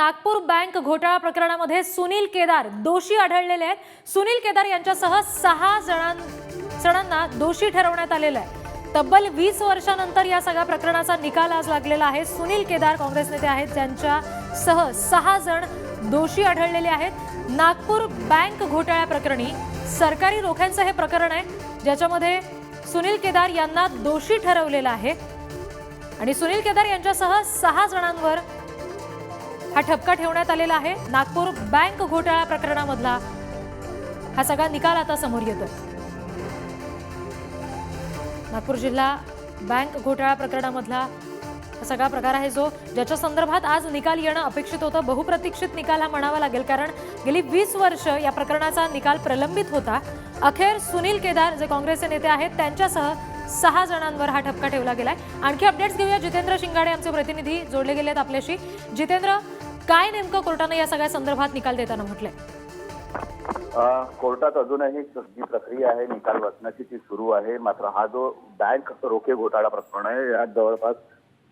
Nagpur bank घोटाळा प्रकरणामध्ये सुनील केदार दोषी आढळलेले आहेत. सुनील केदार यांच्यासह सहा जणां जणांना दोषी ठरवण्यात आलेलं आहे. तब्बल वीस वर्षानंतर या सगळ्या प्रकरणाचा निकाल आज लागलेला आहे. सुनील केदार काँग्रेस नेते आहेत. ज्यांच्यासह सहा जण दोषी आढळलेले आहेत. नागपूर बँक घोटाळ्या प्रकरणी सरकारी रोख्यांचं हे प्रकरण आहे. ज्याच्यामध्ये सुनील केदार यांना दोषी ठरवलेलं आहे. आणि सुनील केदार यांच्यासह सहा जणांवर हा ठपका ठेवण्यात आलेला आहे. नागपूर बँक घोटाळा प्रकरणामधला हा सगळा निकाल आता समोर येतोय. नागपूर जिल्हा बँक घोटाळा प्रकरणामधला हा सगळा प्रकार आहे जो ज्याच्या संदर्भात आज निकाल येणं अपेक्षित होतं. बहुप्रतीक्षित निकाल हा म्हणावा लागेल कारण गेली वीस वर्ष या प्रकरणाचा निकाल प्रलंबित होता. अखेर सुनील केदार जे काँग्रेसचे नेते आहेत त्यांच्यासह सहा जणांवर हा ठपका ठेवला गेलाय. आणखी अपडेट्स घेऊया. जितेंद्र शिंगाडे आमचे प्रतिनिधी जोडले गेलेत आपल्याशी. जितेंद्र काय नेमकं कोर्टानं या सगळ्या संदर्भात निकाल देताना म्हटलंय? कोर्टात अजूनही जी प्रक्रिया आहे निकाल वाचण्याची ती सुरू आहे. मात्र हा जो बँक रोखे घोटाळा प्रकरण आहे यात जवळपास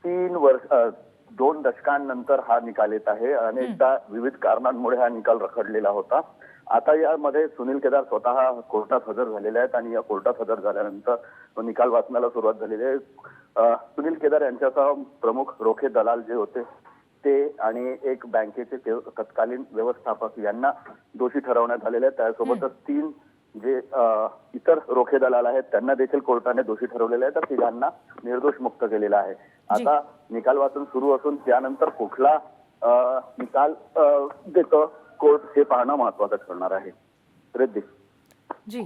तीन वर्ष दोन दशकांनंतर हा निकाल येत आहे. अनेकदा विविध कारणांमुळे हा निकाल रखडलेला होता. आता यामध्ये सुनील केदार स्वतः कोर्टात हजर झालेले आहेत आणि या कोर्टात हजर झाल्यानंतर तो निकाल वाचण्याला सुरुवात झालेली आहे. सुनील केदार यांच्यासह प्रमुख रोखे दलाल जे होते ते आणि एक बँकेचे तत्कालीन व्यवस्थापक यांना दोषी ठरवण्यात आलेले आहे त्यासोबतच तीन जे इतर रोखे दलाल आहेत त्यांना देखील कोर्टाने दोषी ठरवलेले आहे तर तिघांना निर्दोष मुक्त केलेला आहे. आता निकाल वाचन सुरू असून त्यानंतर कुठला निकाल देतं कोर्ट हे पाहणं महत्वाचं ठरणार आहे. रिद्धी. जी.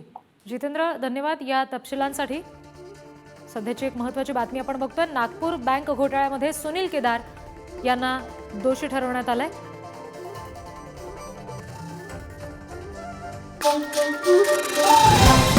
जितेंद्र धन्यवाद या तपशिलांसाठी. सध्याची एक महत्वाची बातमी आपण बघतोय. नागपूर बँक घोटाळ्यामध्ये सुनील केदार यांना दोषी ठरवण्यात आलंय Thank you.